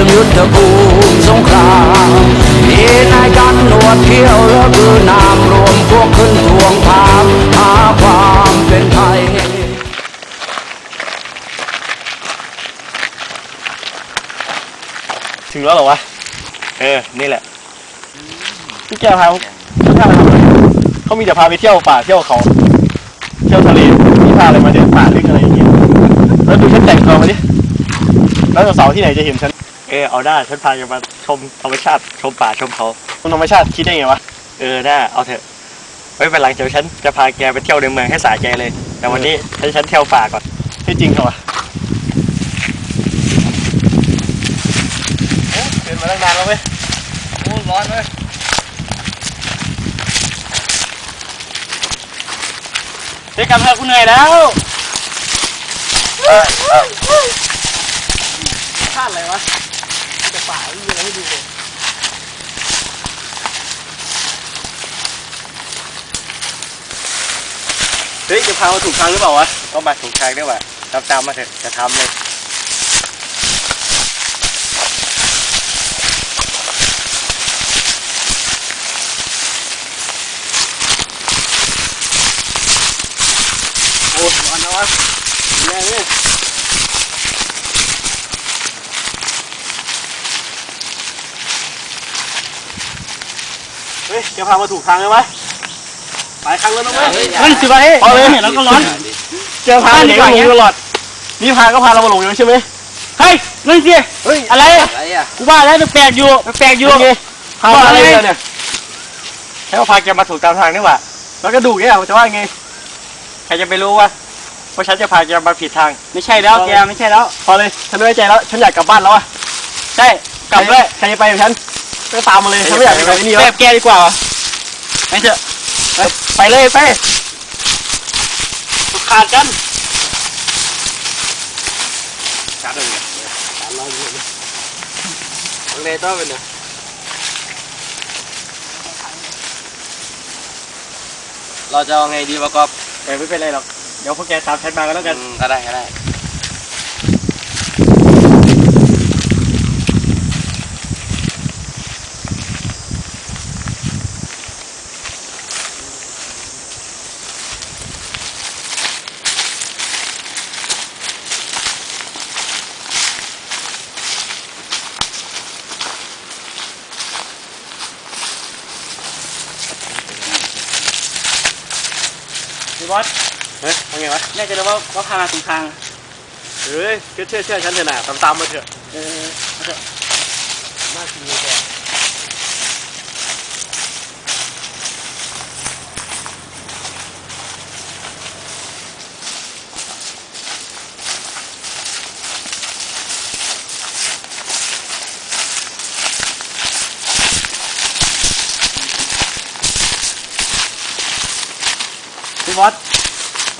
รื่องยุทธภูมิสงครามมีนายกันหนวดเที่ยวและบือนามรวมพวกขึ้นทวงถามหาความเป็นไทยถึงแล้วเหรอวะ เออ นี่แหละ พี่แก้วพาพี่วพาเขามีแต่พาไปเที่ยวป่าเที่ยวเขา เที่ยวทะเลพี่พาอะไรมาเดินป่าลึกอะไรอย่างเงี้ย แล้วดูฉันแต่งตัวมาดิ แล้วสาวที่ไหนจะเห็นฉัน เออเอาได้ฉันพาจะมาชมธรรมชาติชมป่าชมเขาชมธรรมชาติคิดได้ไงวะเออได้เอาเถอะไว้เป็นหลังจากฉันจะพาแกไปเที่ยวในเมืองให้สาใจเลย แต่วันนี้ให้ฉันเที่ยวป่าก่อนที่จริงเหรอวะโอ้เดินมาตั้งนานแล้วเว้ยโอ้ร้อนเลยเฮ้ยกลับเถอะกูเหนื่อยแล้วชาติอะไรวะแต่ ป่าไม่มีอะไรให้ดูเลยเฮ้ยจะพามาถูกทางหรือเปล่าวะก็มาถูกทางได้ว่ะตามตามมาเถอะจะทำเลยโอ้ร้อนนะวะแรงเนี่ยเฮ้ย จะพามาถูกทางเลยไหมหลายครั้งแล้วนะเว้ยเฮ้ยสิบาเฮ้ยเอาเลยเห็นแล้วก็ร้อน เจอพาหนีมาหลงตลอด นี่พาก็พาเรามาหลงอยู่ใช่ไหมเฮ้ยนั่นสิเฮ้ยอะไรอะอะไรอะกูว่าแล้วแปลกๆอยู่แปลกๆอยู่ไงพามาอะไรว่าอะไรเนี่ยให้เขาพาแกมาถูกตามทางนี่ว่ะแล้วก็ดูเนี่ยจะว่าไงใครจะไปรู้ว่าว่าฉันจะพาแกมาผิดทาง ไม่ใช่แล้วแกไม่ใช่แล้ว พอเลยฉันไม่ไว้ใจแล้วฉันอยากกลับบ้านแล้วอะใช่กลับด้วยใครจะไปกับฉันก็ตามมาเลยฉันไม่อยากอยู่กับที่นี่แบแล้วบแกดีกว่า ไม่เถอะไปเลยไปขาดกันขาดเลยขาดร้อนเลยตรงไหนต้องเป็นเนี่ยเราจะเอาไงดีวะก๊อฟเออไม่เป็นไรหรอก เดี๋ยวพวกแกตามฉันมาก็แล้วกันอืมก็ได้ก็ได้ บอสเฮ้ยว่าไงวะแน่ใจแล้วว่าว่าพามาถูกทาง เฮ้ยก็เชื่อเชื่อฉันเถอะนะตามตามมาเถอะ เออเอาเถอะมากจริงเลยแก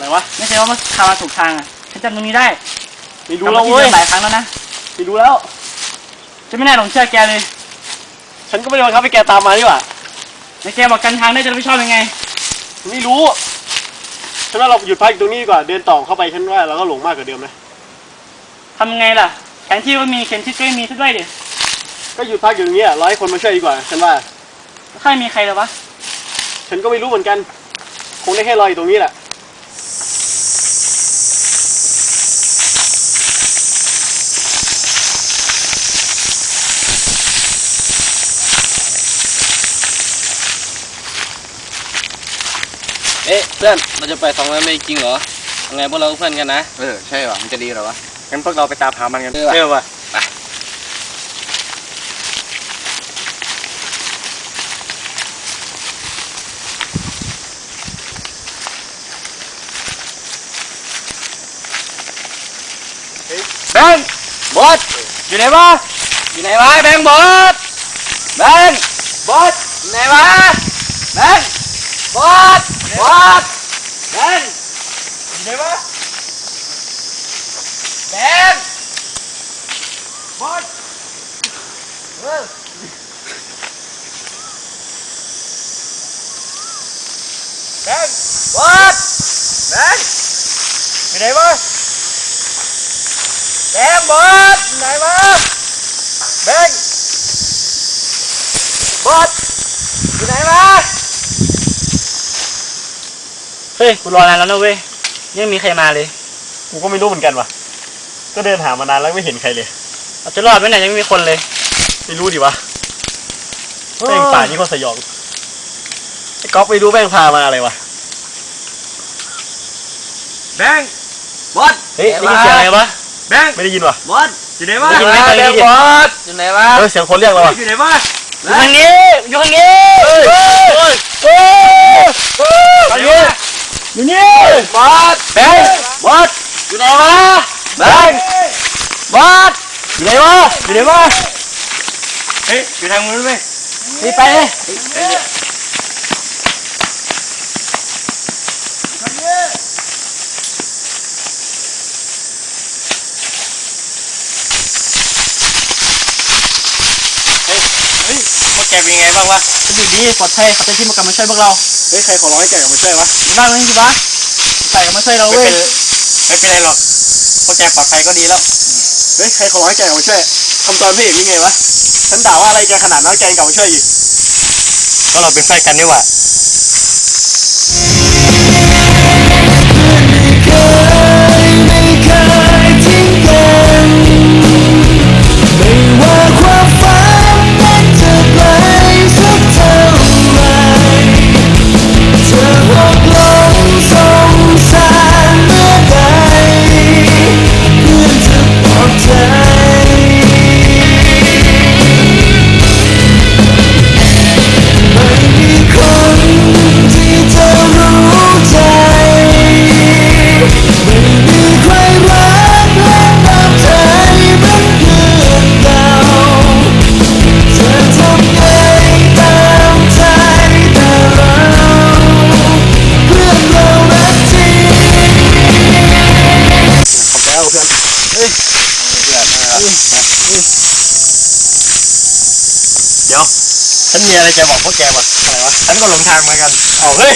อะไรวะ ไม่ใช่ว่ามาพามาถูกทางอะฉันจำตรงนี้ได้ไม่รู้แล้วเว้ยกบมาที่ดิมหลายครั้งแล้วนะไม่รู้แล้ว ฉันไม่น่าหลงเชื่อแกเลยฉันก็ไม่ได้บังคับให้แกตามมาดีกว่า ในแกบอกกันทางได้จะรับผิดชอบยังไง ไม่รู้ ฉันว่าเราหยุดพักอยู่ตรงนี้ดีกว่า เดินต่อเข้าไปฉันว่าเราก็หลงมากกว่าเดิมนะ ทำยังไงล่ะแผนที่ก็มีเข็มทิศก็ไม่มีซะด้วยดิก็หยุดพักอยู่ตรงนี้อะรอให้คนมาช่วยดีกว่า ฉันว่าค่อยมีใครหรอวะ ฉันก็ไม่รู้เหมือนกัน คงได้แค่รออยู่ตรงนี้แหละ เอ๊ะเพื่อนเราจะไปสองร้อยเมตรจริงเหรอยังไงพวกเราเพื่อนกันนะเออใช่เหรอมันจะดีเหรอวะงั้นพวกเราไปตามหามันกันเออว่ะเออว่ะแบงค์บอสอยู่ไหนวะอยู่ไหนวะแบงค์บอสแบงค์บอสอยู่ไหนวะแบง ค์บอสบอสแบงค์อยู่ไหนวะแบงค์บอส เออแบงค์บอสแบงค์อยู่ไหนวะแบงค์บอสไหนวะแบงค์บอสอยู่ไหนวะเฮ้ยกูรอนานแล้วนะเว้ยยังไม่มีใครมาเลยกูก็ไม่รู้เหมือนกันว่ะ ก็เดินหามานานแล้วไม่เห็นใครเลยเอาจะรอดไหมเนี่ยยังไม่มีคนเลยไม่รู้ดิวะแม่งป่านี่ก็สยองไอ้ก๊อฟไม่รู้แม่งพามาอะไรวะแบงค์บอสเฮ้ยได้ยินเสียงอะไรวะแบงค์ไม่ได้ยินวะบอสอยู่ไหนวะได้ยินไหมแบงค์บอสอยู่ไหนวะเออเสียงคนเรียกเราวะอยู่ไหนวะอยู่ทางนี้อยู่ทางนี้เฮ้ยเฮ้ยเฮ้ยเฮ้ยต อนนี้อยู่นี่บอสแบงค์บอสอยู่ไหนวะแบงค์บอสอยู่ไหนวะอยู่ไหนวะเฮ้ยอยู่ทางนู้นไหมนี่ไปเลยพวก แกเป็นไงบ้างวะอยู่ดีปลอดภัยขอบใจที่มากลับมาช่วยพวกเราเฮ้ยใครขอร้องให้แกกลับมาช่วยวะอยู่บ้านนั่นสิวะใส่กลับมาช่วยเราไม่เว้เป็ยนไม่เป็นไรหรอกพวกแกปลอดภัยก็ดีแล้วเฮ้ยใครขอร้องให้แกกลับมาช่วยทำตอนพี่เอกนี่ไงวะฉันด่าว่าอะไรแกขนาดนั้นแกยังกลับมาช่วยอีกก็เราเป็นแฟนกันนี่หว่า เดี๋ยวฉันมีอะไรจะบอกพวกแกว่ะอะไรวะฉันก็หลงทางเหมือนกันเอาเฮ้ย